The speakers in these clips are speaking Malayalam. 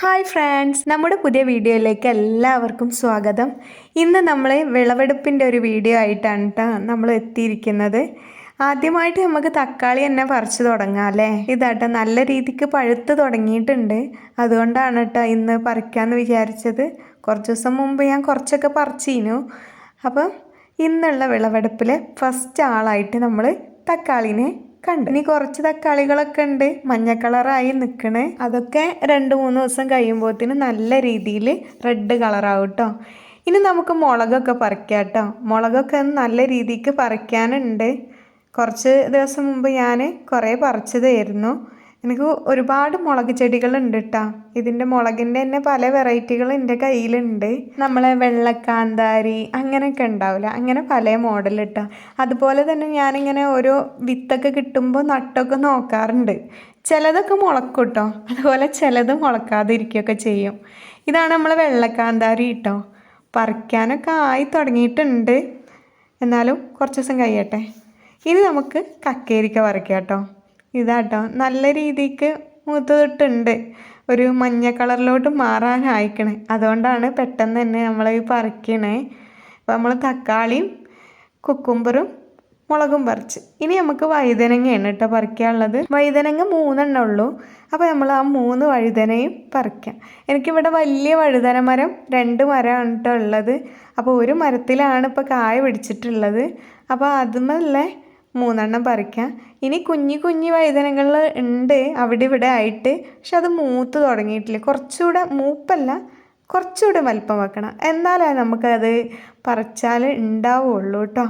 ഹായ് ഫ്രണ്ട്സ് നമ്മുടെ പുതിയ വീഡിയോയിലേക്ക് എല്ലാവർക്കും സ്വാഗതം. ഇന്ന് നമ്മൾ വിളവെടുപ്പിന്റെ ഒരു വീഡിയോ ആയിട്ടാണ് കേട്ടോ നമ്മൾ എത്തിയിരിക്കുന്നത്. ആദ്യമായിട്ട് നമുക്ക് തക്കാളി തന്നെ പറിച്ചു തുടങ്ങാം അല്ലേ? ഇതാട്ടോ നല്ല രീതിക്ക് പഴുത്ത് തുടങ്ങിയിട്ടുണ്ട്. അതുകൊണ്ടാണ് കേട്ടോ ഇന്ന് പറിക്കാമെന്ന് വിചാരിച്ചത്. കുറച്ച് ദിവസം മുമ്പ് ഞാൻ കുറച്ചൊക്കെ പറിച്ചിരുന്നു അപ്പം ഇന്നുള്ള വിളവെടുപ്പിൽ ഫസ്റ്റ് ആളായിട്ട് നമ്മൾ തക്കാളിനെ കണ്ട്. ഇനി കുറച്ച് തക്കാളികളൊക്കെ ഉണ്ട്. മഞ്ഞ കളറായി നിൽക്കണേ അതൊക്കെ രണ്ട് മൂന്ന് ദിവസം കഴിയുമ്പോഴത്തേന് നല്ല രീതിയിൽ റെഡ് കളറാവും കേട്ടോ ഇനി നമുക്ക് മുളകൊക്കെ പറിക്കാം കേട്ടോ മുളകൊക്കെ നല്ല രീതിക്ക് പറിക്കാനുണ്ട്. കുറച്ച് ദിവസം മുമ്പ് ഞാൻ കുറേ പറിച്ചതായിരുന്നു. എനിക്ക് ഒരുപാട് മുളക് ചെടികളുണ്ട് കേട്ടോ ഇതിന്റെ മുളകിന്റെ തന്നെ പല വെറൈറ്റികൾ എന്റെ കയ്യിലുണ്ട്. നമ്മളെ വെള്ളക്കാന്താരി അങ്ങനെയൊക്കെ ഉണ്ടാവില്ല. അങ്ങനെ പല മോഡൽ കേട്ടോ അതുപോലെ തന്നെ ഞാനിങ്ങനെ ഓരോ വിത്തൊക്കെ കിട്ടുമ്പോൾ നട്ടൊക്കെ നോക്കാറുണ്ട്. ചിലതൊക്കെ മുളക്കും കേട്ടോ അതുപോലെ ചിലത് മുളക്കാതിരിക്കുകയൊക്കെ ചെയ്യും. ഇതാണ് നമ്മളെ വെള്ളക്കാന്താരി കേട്ടോ പറിക്കാനൊക്കെ ആയി തുടങ്ങിയിട്ടുണ്ട്. എന്നാലും കുറച്ച് ദിവസം കഴിയട്ടെ. ഇനി നമുക്ക് കക്കേരിക്ക പറിക്കാം കേട്ടോ ഇതാട്ടോ. നല്ല രീതിക്ക് മൂത്തിട്ടുണ്ട് ഒരു മഞ്ഞ കളറിലോട്ട് മാറാനായിക്കണേ. അതുകൊണ്ടാണ് പെട്ടെന്ന് തന്നെ നമ്മൾ ഈ പറിക്കണേ. അപ്പോൾ നമ്മൾ തക്കാളിയും കുക്കുംബറും മുളകും പറിച്ച്. ഇനി നമുക്ക് വഴുതനങ്ങയാണ് കേട്ടോ പറിക്കാനുള്ളത്. വഴുതനങ്ങ മൂന്നെണ്ണം ഉള്ളൂ. അപ്പോൾ നമ്മൾ ആ മൂന്ന് വഴുതനയും പറിക്കാം. എനിക്കിവിടെ വലിയ വഴുതന മരം രണ്ട് മരമാണ് കേട്ടോ ഉള്ളത്. അപ്പോൾ ഒരു മരത്തിലാണ് ഇപ്പോൾ കായ പിടിച്ചിട്ടുള്ളത്. അപ്പോൾ അതുമല്ലേ മൂന്നെണ്ണം പറിക്കാം. ഇനി കുഞ്ഞു കുഞ്ഞു വഴുതനങ്ങൾ ഉണ്ട് അവിടെ ഇവിടെ ആയിട്ട്. പക്ഷെ അത് മൂത്ത് തുടങ്ങിയിട്ടില്ല. കുറച്ചുകൂടെ മൂപ്പല്ല കുറച്ചുകൂടെ വലിപ്പം വെക്കണം. എന്നാലേ നമുക്കത് പറിച്ചാൽ ഉണ്ടാവുള്ളൂ കേട്ടോ.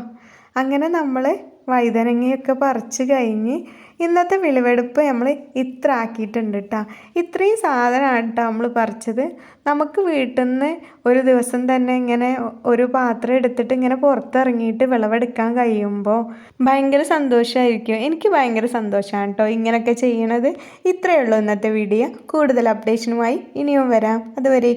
അങ്ങനെ നമ്മൾ വഴുതനങ്ങയൊക്കെ പറിച്ച് കഴിഞ്ഞ് ഇന്നത്തെ വിളവെടുപ്പ് നമ്മൾ ഇത്ര ആക്കിയിട്ടുണ്ട് കേട്ടോ ഇത്രയും സാധനമാണ് കേട്ടോ നമ്മൾ പറിച്ചത്. നമുക്ക് വീട്ടിൽ നിന്ന് ഒരു ദിവസം തന്നെ ഇങ്ങനെ ഒരു പാത്രം എടുത്തിട്ട് ഇങ്ങനെ പുറത്തിറങ്ങിയിട്ട് വിളവെടുക്കാൻ കഴിയുമ്പോൾ ഭയങ്കര സന്തോഷമായിരിക്കും. എനിക്ക് ഭയങ്കര സന്തോഷമാണ് കേട്ടോ ഇങ്ങനെയൊക്കെ ചെയ്യണത്. ഇത്രയേ ഉള്ളൂ ഇന്നത്തെ വീഡിയോ. കൂടുതൽ അപ്ഡേഷനുമായി ഇനിയും വരാം. അതുവരെ